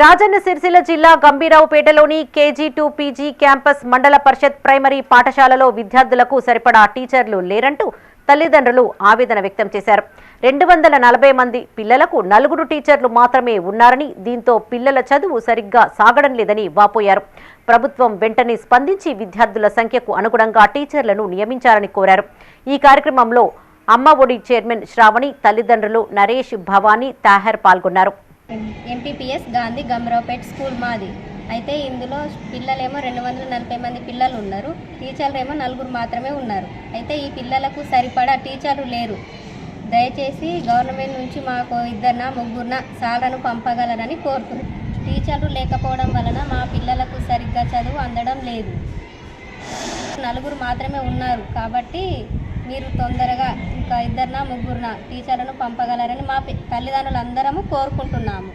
రాజన్న సిరిసిల్ల జిల్లా గంభీరావుపేటలోని KG to PG campus Mandal Parishad primary పాఠశాలలో విద్యార్థులకు సరిపడా టీచర్లు లేరంటూ తల్లిదండ్రులు ఆవేదన వ్యక్తం చేశారు. రెండు వందల నలభై మంది పిల్లలకు నలుగురు టీచర్లు మాత్రమే ఉన్నారని దీంతో పిల్లల చదువు సరిగ్గా సాగడం లేదని వాపోయారు. ప్రభుత్వం వెంటనే స్పందించి విద్యార్థుల సంఖ్యకు అనుగుణంగా టీచర్లను నియమించాలని కోరారు. ఈ కార్యక్రమంలో అమ్మ ఒడి చైర్మన్ శ్రావణి తల్లిదండ్రులు నరేష్ భవానీ తాహర్ పాల్గొన్నారు. ఎంపీపీఎస్ గాంధీ గమరావుపేట్ స్కూల్ మాది. అయితే ఇందులో పిల్లలేమో రెండు వందల నలభై మంది పిల్లలు ఉన్నారు టీచర్లు ఏమో నలుగురు మాత్రమే ఉన్నారు. అయితే ఈ పిల్లలకు సరిపడా టీచర్లు లేరు. దయచేసి గవర్నమెంట్ నుంచి మాకు ఇద్దరిన ముగ్గురున సాలను పంపగలరని కోరుతున్నాం. టీచర్లు లేకపోవడం వలన మా పిల్లలకు సరిగ్గా చదువు అందడం లేదు. నలుగురు మాత్రమే ఉన్నారు. కాబట్టి మీరు తొందరగా ఇంకా ఇద్దరిన ముగ్గురున టీచర్లను పంపగలరని మా పి- తల్లిదండ్రులందరము కోరుకుంటున్నాము.